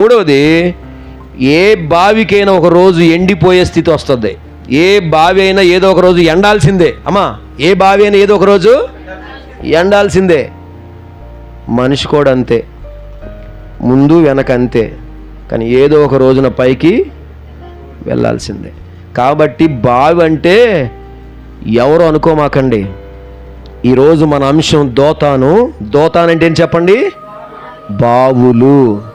మూడవది ఏ బావికైనా ఒక రోజు ఎండిపోయే స్థితి వస్తుంది. ఏ బావి అయినా ఏదో ఒక రోజు ఎండాల్సిందే. అమ్మా ఏ బావి అయినా ఏదో ఒక రోజు ఎండాల్సిందే. మనిషి కూడా అంతే. ముందు వెనక అంతే. కానీ ఏదో ఒక రోజున పైకి వెళ్ళాల్సిందే. కాబట్టి బావి అంటే ఎవరు అనుకోమాకండి. ఈరోజు మన అంశం దోతాను. దోతాను అంటే ఏం చెప్పండి? బావులు.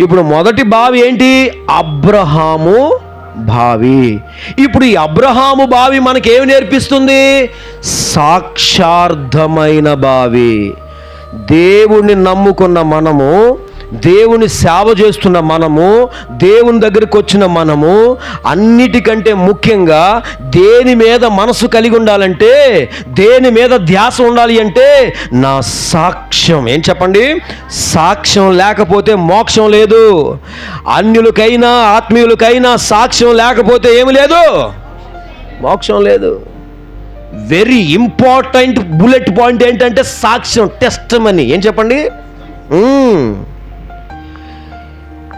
ఇప్పుడు మొదటి బావి ఏంటి? అబ్రహాము బావి. ఇప్పుడు ఈ అబ్రహాము బావి మనకేమి నేర్పిస్తుంది? సాక్షార్థమైన బావి. దేవుణ్ణి నమ్ముకున్న మనము దేవుని సేవ చేస్తున్న మనము దేవుని దగ్గరికి వచ్చిన మనము అన్నిటికంటే ముఖ్యంగా దేని మీద మనసు కలిగి ఉండాలంటే దేని మీద ధ్యాస ఉండాలి అంటే నా సాక్ష్యం. ఏం చెప్పండి? సాక్ష్యం లేకపోతే మోక్షం లేదు. అన్యులకైనా ఆత్మీయులకైనా సాక్ష్యం లేకపోతే ఏమి లేదు? మోక్షం లేదు. వెరీ ఇంపార్టెంట్ బుల్లెట్ పాయింట్ ఏంటంటే సాక్ష్యం టెస్ట్ మనీ ఏం చెప్పండి?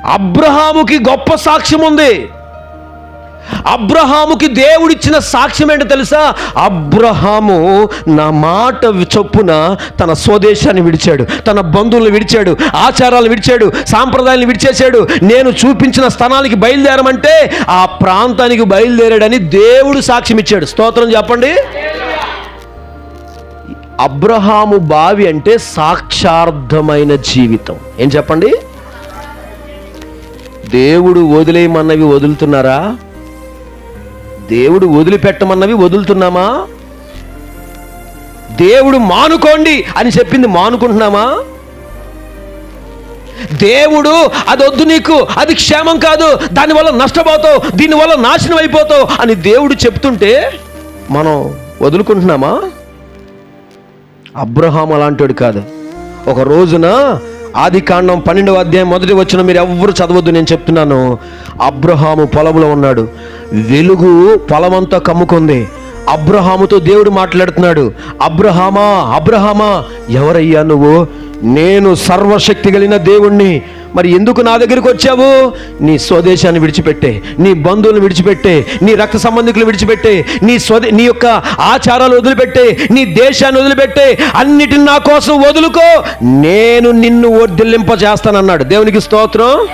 అబ్రహాముకి గొప్ప సాక్ష్యం ఉంది. అబ్రహాముకి దేవుడిచ్చిన సాక్ష్యం ఏంటో తెలుసా? అబ్రహాము నా మాట చొప్పున తన స్వదేశాన్ని విడిచాడు తన బంధువులను విడిచాడు ఆచారాలు విడిచాడు సాంప్రదాయాలను విడిచేశాడు. నేను చూపించిన స్థానానికి బయలుదేరమంటే ఆ ప్రాంతానికి బయలుదేరాడని దేవుడు సాక్ష్యం ఇచ్చాడు. స్తోత్రం చెప్పండి. అబ్రహాము బావి అంటే సాక్షార్థమైన జీవితం. ఏం చెప్పండి? దేవుడు వదిలేయమన్నవి వదులుతున్నారా? దేవుడు వదిలిపెట్టమన్నవి వదులుతున్నామా? దేవుడు మానుకోండి అని చెప్పింది మానుకుంటున్నామా? దేవుడు అది వద్దు నీకు అది క్షేమం కాదు దానివల్ల నష్టపోతావు దీనివల్ల నాశనం అయిపోతావు అని దేవుడు చెప్తుంటే మనం వదులుకుంటున్నామా? అబ్రహాం అలాంటివాడు కాదు. ఒక రోజున ఆది కాండం పన్నెండవ అధ్యాయం మొదటి వచ్చిన మీరు ఎవ్వరు చదవద్దు నేను చెప్తున్నాను. అబ్రహాము పొలంలో ఉన్నాడు. వెలుగు పొలమంతా కమ్ముకుంది. అబ్రహాముతో దేవుడు మాట్లాడుతున్నాడు. అబ్రహామా అబ్రహామా ఎవరయ్యా నువ్వు? నేను సర్వశక్తి కలిగిన దేవుణ్ణి. మరి ఎందుకు నా దగ్గరికి వచ్చావు? నీ స్వదేశాన్ని విడిచిపెట్టే నీ బంధువులను విడిచిపెట్టే నీ రక్త సంబంధికులు విడిచిపెట్టే నీ స్వదే నీ యొక్క ఆచారాలు వదిలిపెట్టే నీ దేశాన్ని వదిలిపెట్టే అన్నిటిని నా కోసం వదులుకో. నేను నిన్ను వర్ధిల్లింప చేస్తానన్నాడు దేవునికి స్తోత్రం.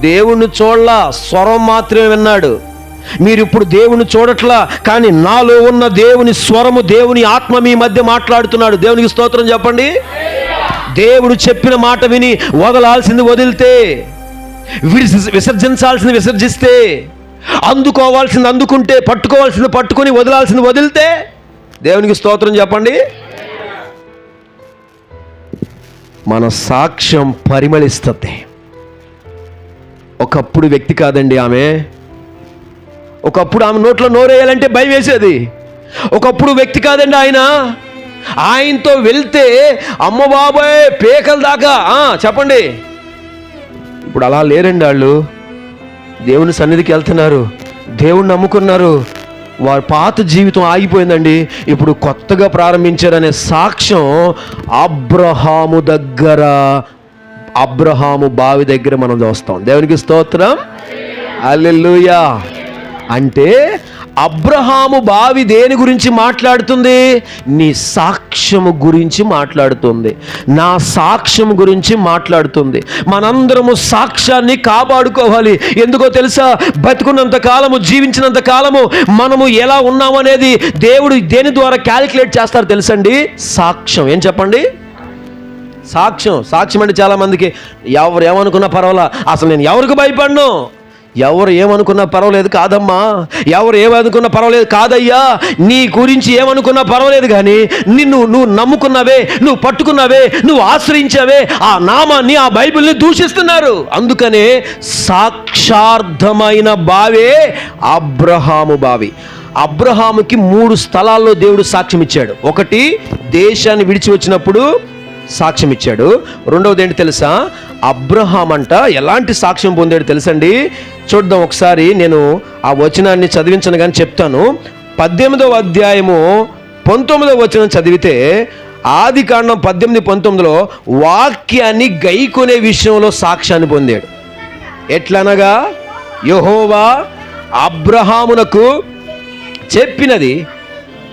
దేవుణ్ణి చూడలా స్వరం మాత్రమే విన్నాడు. మీరు ఇప్పుడు దేవుని చూడట్లా కానీ నాలో ఉన్న దేవుని స్వరము దేవుని ఆత్మ మీ మధ్య మాట్లాడుతున్నాడు. దేవునికి స్తోత్రం చెప్పండి. దేవుడు చెప్పిన మాట విని వదలాల్సింది వదిలితే విసర్జించాల్సింది విసర్జిస్తే అందుకోవాల్సింది అందుకుంటే పట్టుకోవాల్సింది పట్టుకొని వదలాల్సింది వదిలితే దేవునికి స్తోత్రం చెప్పండి. మన సాక్ష్యం పరిమళిస్తుంది. ఒకప్పుడు వ్యక్తి కాదండి ఆమె. ఒకప్పుడు ఆమె నోట్లో నోరేయాలంటే భయం వేసేది. ఒకప్పుడు వ్యక్తి కాదండి ఆయన. ఆయనతో వెళ్తే అమ్మ బాబాయ్ పేకల దాకా చెప్పండి. ఇప్పుడు అలా లేరండి వాళ్ళు. దేవుని సన్నిధికి వెళ్తున్నారు. దేవుణ్ణి నమ్ముకున్నారు. వారి పాత జీవితం ఆగిపోయిందండి. ఇప్పుడు కొత్తగా ప్రారంభించారనే సాక్ష్యం అబ్రహాము దగ్గర అబ్రహాము బావి దగ్గర మనం చూస్తాం. దేవునికి స్తోత్రం. అల్లెలుయా అంటే అబ్రహాము బావి దేని గురించి మాట్లాడుతుంది? నీ సాక్ష్యము గురించి మాట్లాడుతుంది. నా సాక్ష్యం గురించి మాట్లాడుతుంది. మనందరము సాక్ష్యాన్ని కాపాడుకోవాలి. ఎందుకో తెలుసా? బతుకున్నంత కాలము జీవించినంత కాలము మనము ఎలా ఉన్నామనేది దేవుడు దేని ద్వారా క్యాలిక్యులేట్ చేస్తారు తెలుసండి? సాక్ష్యం. ఏం చెప్పండి? సాక్ష్యం. సాక్ష్యం అంటే చాలామందికి ఎవరు ఏమనుకున్నా పర్వాలా? అసలు నేను ఎవరికి భయపడను? ఎవరు ఏమనుకున్నా పర్వాలేదు కాదమ్మా. ఎవరు ఏమనుకున్నా పర్వాలేదు కాదయ్యా. నీ గురించి ఏమనుకున్నా పర్వాలేదు కానీ నిన్ను నువ్వు నమ్ముకున్నావే నువ్వు పట్టుకున్నావే నువ్వు ఆశ్రయించావే ఆ నామాన్ని ఆ బైబిల్ని దూషిస్తున్నారు. అందుకనే సాక్షార్థమైన బావే అబ్రహాము బావి. అబ్రహాముకి మూడు స్థలాల్లో దేవుడు సాక్ష్యం ఇచ్చాడు ఒకటి దేశాన్ని విడిచి వచ్చినప్పుడు సాక్ష్యం ఇచ్చాడు. రెండవది ఏంటి తెలుసా? అబ్రహాం అంట ఎలాంటి సాక్ష్యం పొందాడు తెలుసండి? చూద్దాం ఒకసారి నేను ఆ వచనాన్ని చదివించను కానీ చెప్తాను. పద్దెనిమిదవ అధ్యాయము పంతొమ్మిదవ వచనం చదివితే ఆది కాండం పద్దెనిమిది పంతొమ్మిదిలో వాక్యాన్ని గైకొనే విషయంలో సాక్ష్యాన్ని పొందాడు. ఎట్లనగా? యహోవా అబ్రహామునకు చెప్పినది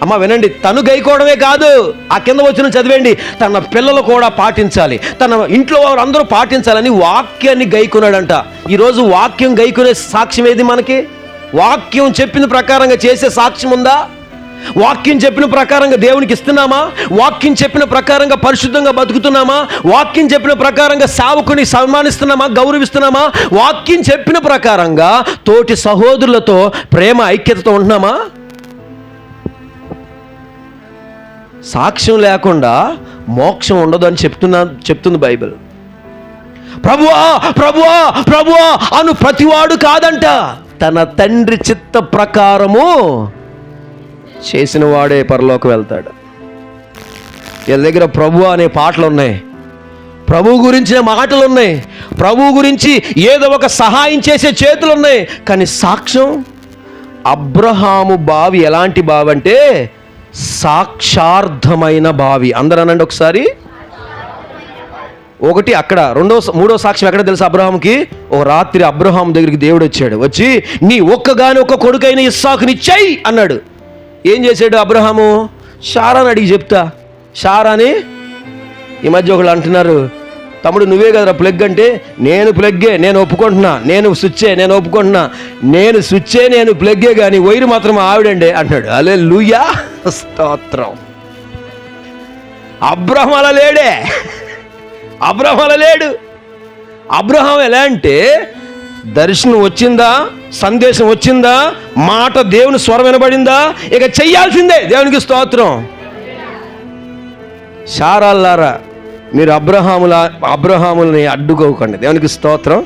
అమ్మ వినండి తను గైకోవడమే కాదు ఆ కింద వచ్చిన చదివేండి తన పిల్లలు కూడా పాటించాలి తన ఇంట్లో వారు అందరూ పాటించాలని వాక్యాన్ని గైకున్నాడంట. ఈరోజు వాక్యం గైకునే సాక్ష్యం ఏది మనకి? వాక్యం చెప్పిన ప్రకారంగా చేసే సాక్ష్యం ఉందా? వాక్యం చెప్పిన ప్రకారంగా దేవునికి ఇస్తున్నామా? వాక్యం చెప్పిన ప్రకారంగా పరిశుద్ధంగా బతుకుతున్నామా? వాక్యం చెప్పిన ప్రకారంగా సావుకుని సన్మానిస్తున్నామా? గౌరవిస్తున్నామా? వాక్యం చెప్పిన ప్రకారంగా తోటి సహోదరులతో ప్రేమ ఐక్యతతో ఉంటున్నామా? సాక్ష్యం లేకుండా మోక్షం ఉండదు అని చెప్తున్నా చెప్తుంది బైబిల్. ప్రభువా ప్రభువా ప్రభువా అను ప్రతివాడు కాదంట. తన తండ్రి చిత్త ప్రకారము చేసిన వాడే పరలోకి వెళ్తాడు. వీళ్ళ దగ్గర ప్రభు అనే పాటలు ఉన్నాయి. ప్రభు గురించిన మాటలు ఉన్నాయి. ప్రభు గురించి ఏదో ఒక సహాయం చేసే చేతులు ఉన్నాయి. కానీ సాక్ష్యం అబ్రహాము బావి ఎలాంటి బావి అంటే సాక్షార్థమైన బావి. అందరనండి ఒకసారి. ఒకటి అక్కడ రెండో మూడో సాక్ష్యం ఎక్కడ తెలుసు అబ్రహాంకి ఓ రాత్రి అబ్రహాం దగ్గరికి దేవుడు వచ్చాడు. వచ్చి నీ ఒక్కగాని ఒక్క కొడుకైన ఇస్సాకునిచ్చాయి అన్నాడు. ఏం చేశాడు అబ్రహాము? షారాని అడిగి చెప్తా. షారాని ఈ మధ్య ఒకళ్ళు అంటున్నారు తమ్ముడు నువ్వే కదరా ప్లగ్ అంటే? నేను ప్లగ్గే నేను ఒప్పుకుంటున్నా. నేను స్విచ్చే నేను ఒప్పుకుంటున్నా. నేను స్విచ్చే నేను ప్లగ్గే కానీ వైరు మాత్రం ఆవిడండి అంటున్నాడు. అలే లూయా స్తోత్రం. అబ్రహం అలా లేడే. అబ్రహం అలా లేడు. అబ్రహం ఎలా అంటే దర్శనం వచ్చిందా? సందేశం వచ్చిందా? మాట దేవుని స్వరం వినబడిందా? ఇక చెయ్యాల్సిందే దేవునికి స్తోత్రం. శారాల్లారా మీరు అబ్రహాముల అబ్రహాములని అడ్డుకోకండి. దేవునికి స్తోత్రం.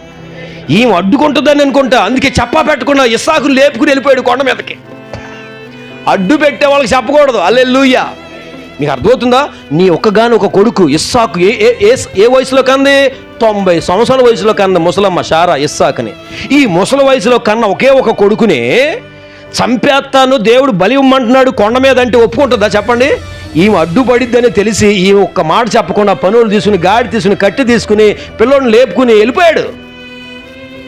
ఈమె అడ్డుకుంటుందని అనుకుంటా. అందుకే చెప్పా పెట్టకుండా ఇస్సాకుని లేపుకుని వెళ్ళిపోయాడు కొండ మీదకి. అడ్డు పెట్టే వాళ్ళకి చెప్పకూడదు. అల్లెల్లుయ్యా నీకు అర్థమవుతుందా? నీ ఒక్కగాని ఒక కొడుకు ఇస్సాకు ఏ ఏ ఏ వయసులో కంది? తొంభై సంవత్సరాల వయసులో కన్న ముసలమ్మ షారా ఇస్సాకుని. ఈ ముసలి వయసులో కన్న ఒకే ఒక కొడుకుని చంపేస్తాను దేవుడు బలి ఇమ్మంటున్నాడు కొండ మీద అంటే ఒప్పుకుంటుందా? చెప్పండి. ఈమె అడ్డుపడిద్దని తెలిసి ఈ ఒక్క మాట చెప్పకుండా పనులు తీసుకుని గాడి తీసుకుని కట్టి తీసుకుని పిల్లోడిని లేపుకుని వెళ్ళిపోయాడు.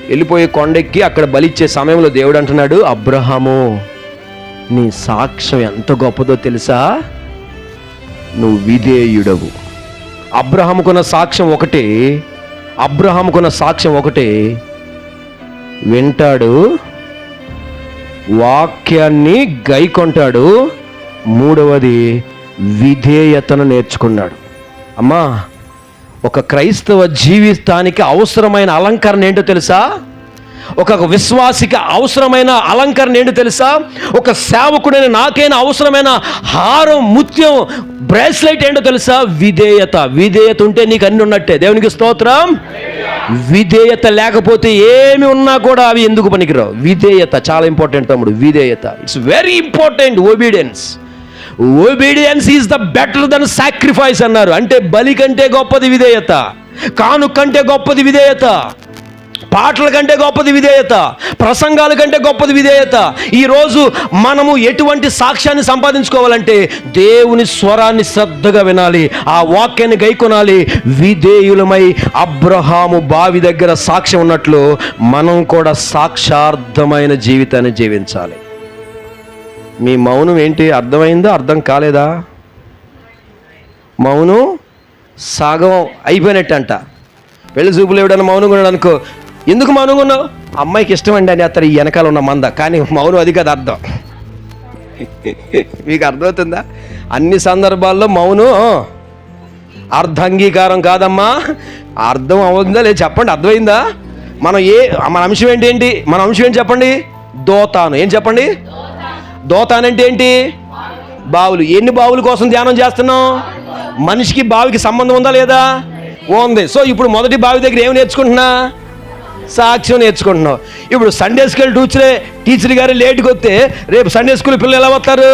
వెళ్ళిపోయి కొండెక్కి అక్కడ బలిచ్చే సమయంలో దేవుడు అంటున్నాడు అబ్రహాము నీ సాక్ష్యం ఎంత గొప్పదో తెలుసా? నువ్వు విధేయుడవు. అబ్రహాముకున్న సాక్ష్యం ఒకటే అబ్రహాముకున్న సాక్ష్యం ఒకటే. వింటాడు వాక్యాన్ని గైకొంటాడు. మూడవది విధేయతను నేర్చుకున్నాడు. అమ్మా ఒక క్రైస్తవ జీవితానికి అవసరమైన అలంకరణ ఏంటో తెలుసా? ఒక విశ్వాసికి అవసరమైన అలంకరణ ఏంటో తెలుసా? ఒక సేవకుడైన నాకైనా అవసరమైన హారం ముత్యం బ్రేస్లైట్ ఏంటో తెలుసా? విధేయత. విధేయత ఉంటే నీకు అన్ని ఉన్నట్టే. దేవునికి స్తోత్రం. విధేయత లేకపోతే ఏమి ఉన్నా కూడా అవి ఎందుకు పనికిరావు? విధేయత. చాలా ఇంపార్టెంట్ తమ్ముడు విధేయత. It's very important obedience obedience is the better than sacrifice అన్నారు. అంటే బలి కంటే గొప్పది విధేయత కాను కంటే గొప్పది విధేయత పాటల కంటే గొప్పది విధేయత ప్రసంగాల కంటే గొప్పది విధేయత. ఈరోజు మనము ఎటువంటి సాక్ష్యాన్ని సంపాదించుకోవాలంటే దేవుని స్వరాన్ని శ్రద్ధగా వినాలి ఆ వాక్యాన్ని గైకొనాలి. విధేయులమై అబ్రహాము బావి దగ్గర సాక్ష్యం ఉన్నట్లు మనం కూడా సాక్షార్థమైన జీవితాన్ని జీవించాలి. మీ మౌనం ఏంటి? అర్థమైందో? అర్థం కాలేదా? మౌనం సాగం అయిపోయినట్టు అంట పెళ్ళి చూపులు ఎవడన్నా మౌనంగా ఉన్నాడు అనుకో. ఎందుకు మౌనంగా ఉన్నావు? అమ్మాయికి ఇష్టమండి అని అతను ఈ వెనకాల ఉన్న మంద. కానీ మౌనం అది కదా అర్థం. మీకు అర్థమవుతుందా? అన్ని సందర్భాల్లో మౌనం అర్ధంగీకారం కాదమ్మా. అర్థం అవుతుందా లేదు చెప్పండి అర్థమైందా? మనం ఏ మన అంశం ఏంటి ఏంటి? మన అంశం ఏంటి చెప్పండి? దోతాను. ఏం చెప్పండి? దోతాను ఏంటి బావులు. ఎన్ని బావుల కోసం ధ్యానం చేస్తున్నాం? మనిషికి బావికి సంబంధం ఉందా లేదా? ఉంది. సో ఇప్పుడు మొదటి బావి దగ్గర ఏమి నేర్చుకుంటున్నా? సాక్ష్యం నేర్చుకుంటున్నావు ఇప్పుడు సండే స్కూల్ టీచరే టీచర్ గారు లేట్కి వస్తే రేపు సండే స్కూల్ పిల్లలు ఎలా వస్తారు?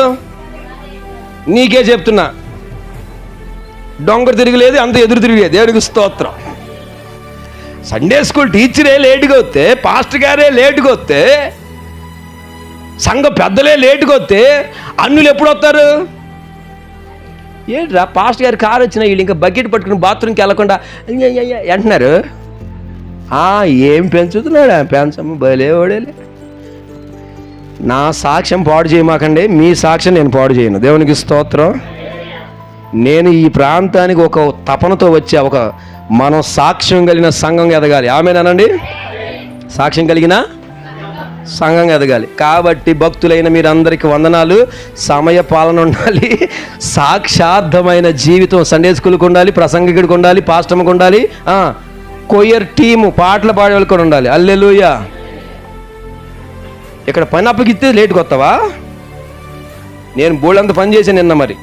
నీకే చెప్తున్నా. డొంగరు తిరగలేదు అంత ఎదురు తిరిగే దేవుడికి స్తోత్రం. సండే స్కూల్ టీచరే లేటుగా వస్తే పాస్టర్ గారే లేటుగా వస్తే సంఘ పెద్దలే లేటుగా వస్తే అన్నులు ఎప్పుడు వస్తారు ఏంట్రా పాస్ట్ గారి కారు వచ్చిన వీళ్ళు ఇంకా బకెట్ పట్టుకుని బాత్రూమ్కి వెళ్ళకుండా అంటున్నారు. ఏం పెంచుతున్నాడు పెంచము బలే ఓడేలే నా సాక్ష్యం పాడు చేయమాకండి మీ సాక్ష్యం నేను పాడు చేయను. దేవునికి స్తోత్రం. నేను ఈ ప్రాంతానికి ఒక తపనతో వచ్చే ఒక మనం సాక్ష్యం కలిగిన సంఘం ఎదగాలి. ఆమెనానండి? సాక్ష్యం కలిగిన సంఘం ఎదగాలి. కాబట్టి భక్తులైన మీరందరికీ వందనాలు. సమయ పాలన ఉండాలి. సాక్షార్థమైన జీవితం సండే స్కూల్కి ఉండాలి ప్రసంగికుడికి ఉండాలి పాస్టమ్కి ఉండాలి కొయ్యర్ టీము పాటలు పాడేవాళ్ళు కూడా ఉండాలి. అల్లెలుయ. ఇక్కడ పని అప్పగిస్తే లేటుకు వస్తావా? నేను బోళ్ళంత పని చేశాను నిన్న మరి.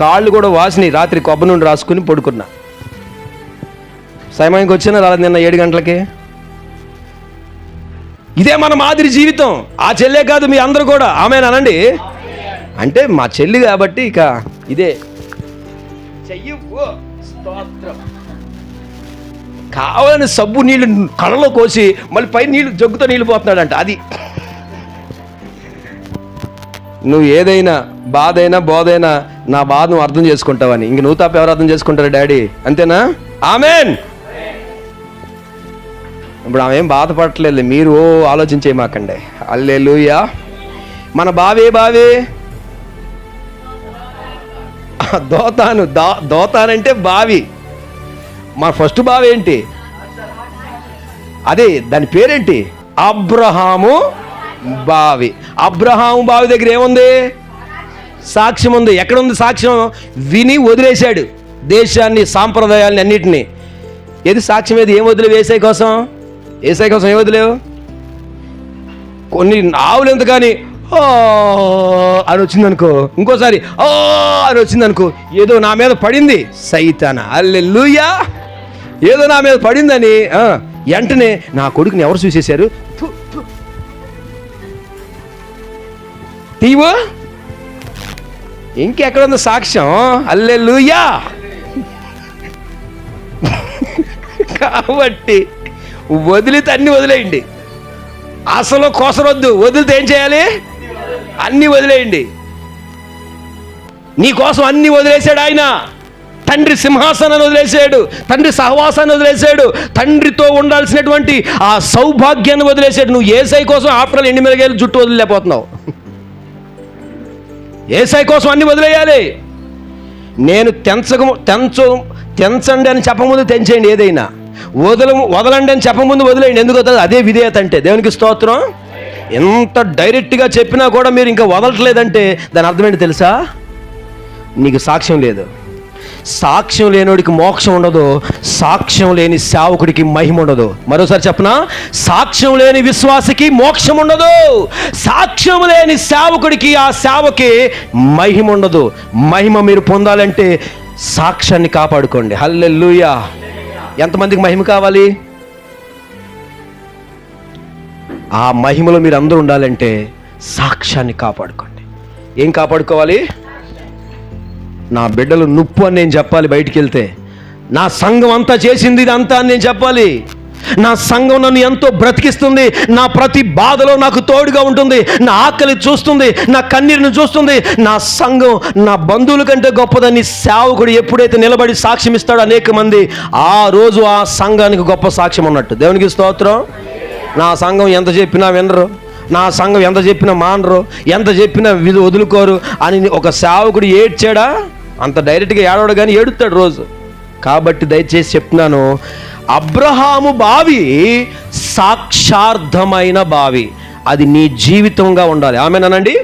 కాళ్ళు కూడా వాసినాయి. రాత్రి కొబ్బరి నుండి రాసుకుని పడుకున్నా. సమయానికి వచ్చిన రాలేదు నిన్న ఏడు గంటలకి? ఇదే మన మాదిరి జీవితం. ఆ చెల్లే కాదు మీ అందరూ కూడా. ఆమె అంటే మా చెల్లి కాబట్టి ఇక ఇదే. స్తోత్రం. కావాలని సబ్బు నీళ్ళు కళ్ళలో కోసి మళ్ళీ పై నీళ్ళు జగ్గుతో నీళ్ళు పోతున్నాడంట. అది. నువ్వు ఏదైనా బాధ అయినా బోధైనా నా బాధ నువ్వు అర్థం చేసుకుంటావని. ఇంక నువ్వు తప్ప ఎవరు అర్థం చేసుకుంటారు డాడీ? అంతేనా? ఆమెన్. ఇప్పుడు ఆమె ఏం బాధపడట్లేదు. మీరు ఓ ఆలోచించే మాకండి. అల్లెలుయా మన బావే బావే. దోతాను దా దోతానంటే బావి. మన ఫస్ట్ బావి ఏంటి? అదే దాని పేరేంటి? అబ్రహాము బావి. అబ్రహాము బావి దగ్గర ఏముంది? సాక్ష్యం ఉంది. ఎక్కడ ఉంది సాక్ష్యం? విని వదిలేశాడు దేశాన్ని సాంప్రదాయాన్ని అన్నిటినీ. ఏది సాక్ష్యం ఏది ఏం వదిలి వేసే కోసం? ఏసై కోసం ఏం వదిలేవు? కొన్ని ఆవులు ఎంత కానీ అని వచ్చింది అనుకో ఇంకోసారి "ఆ" అని వచ్చింది అనుకో ఏదో నా మీద పడింది. సైతాన అల్లెలుయా ఏదో నా మీద పడిందని వెంటనే నా కొడుకుని ఎవరు చూసేశారు? "థు, ఇంకెక్కడ ఉంది సాక్ష్యం? అల్లెలుయా కాబట్టి వదిలితే అన్ని వదిలేయండి. అసలు కోసరొద్దు. వదిలితే ఏం చేయాలి? అన్ని వదిలేయండి. నీ కోసం అన్ని వదిలేశాడు ఆయన. తండ్రి సింహాసనాన్ని వదిలేశాడు. తండ్రి సహవాసాన్ని వదిలేశాడు. తండ్రితో ఉండాల్సినటువంటి ఆ సౌభాగ్యాన్ని వదిలేశాడు. నువ్వు ఏసై కోసం ఆఫ్టర్ ఎండి మిరగాయలు జుట్టు వదిలేకపోతున్నావు ఏసై కోసం అన్ని వదిలేయాలి. నేను తెంచక తెంచు తెంచండి అని చెప్పముందు తెంచేయండి ఏదైనా. వదల వదలండి అని చెప్పముందు వదిలేయండి. ఎందుకు వదలదు? అదే విధేయత అంటే. దేవునికి స్తోత్రం. ఎంత డైరెక్ట్గా చెప్పినా కూడా మీరు ఇంకా వదలట్లేదంటే దాని అర్థం ఏంటి తెలుసా? నీకు సాక్ష్యం లేదు. సాక్ష్యం లేనోడికి మోక్షం ఉండదు. సాక్ష్యం లేని సేవకుడికి మహిమ ఉండదు. మరోసారి చెప్పనా? సాక్ష్యం లేని విశ్వాసకి మోక్షం ఉండదు. సాక్ష్యం లేని సేవకుడికి ఆ సేవకి మహిమ ఉండదు. మహిమ మీరు పొందాలంటే సాక్ష్యాన్ని కాపాడుకోండి. హల్లెలూయా. ఎంతమందికి మహిమ కావాలి? ఆ మహిమలో మీరు అందరూ ఉండాలంటే సాక్ష్యాన్ని కాపాడుకోండి. ఏం కాపాడుకోవాలి? నా బిడ్డలు నుప్పు అని నేను చెప్పాలి బయటికి వెళ్తే. నా సంఘం అంతా చేసింది ఇదంతా అని నేను చెప్పాలి. నా సంఘం నన్ను ఎంతో బ్రతికిస్తుంది. నా ప్రతి బాధలో నాకు తోడుగా ఉంటుంది. నా ఆకలి చూస్తుంది. నా కన్నీరుని చూస్తుంది. నా సంఘం నా బంధువుల కంటే గొప్పదని సేవకుడు ఎప్పుడైతే నిలబడి సాక్ష్యం ఇస్తాడో అనేక మంది ఆ రోజు ఆ సంఘానికి గొప్ప సాక్ష్యం ఉన్నట్టు. దేవునికి స్తోత్రం. నా సంఘం ఎంత చెప్పినా వినరు. నా సంఘం ఎంత చెప్పినా మానరు. ఎంత చెప్పినా విధి వదులుకోరు అని ఒక సేవకుడు ఏడ్చాడా? అంత డైరెక్ట్గా ఏడవడు కానీ ఏడుతాడు రోజు. కాబట్టి దయచేసి చెప్తున్నాను అబ్రహాము బావి సాక్షార్థమైన బావి. అది నీ జీవితంగా ఉండాలి. ఆమెనానండి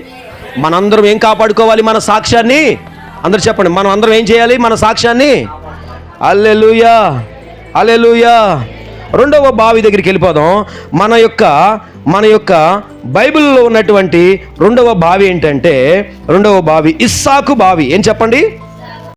మనందరం ఏం కాపాడుకోవాలి మన సాక్ష్యాన్ని? అందరు చెప్పండి మనం అందరం ఏం చేయాలి మన సాక్ష్యాన్ని? అల్లెలుయా అల్లెలుయా రెండవ బావి దగ్గరికి వెళ్ళిపోదాం. మన యొక్క మన యొక్క బైబిల్లో ఉన్నటువంటి రెండవ బావి ఏంటంటే రెండవ బావి ఇస్సాకు బావి. ఏం చెప్పండి?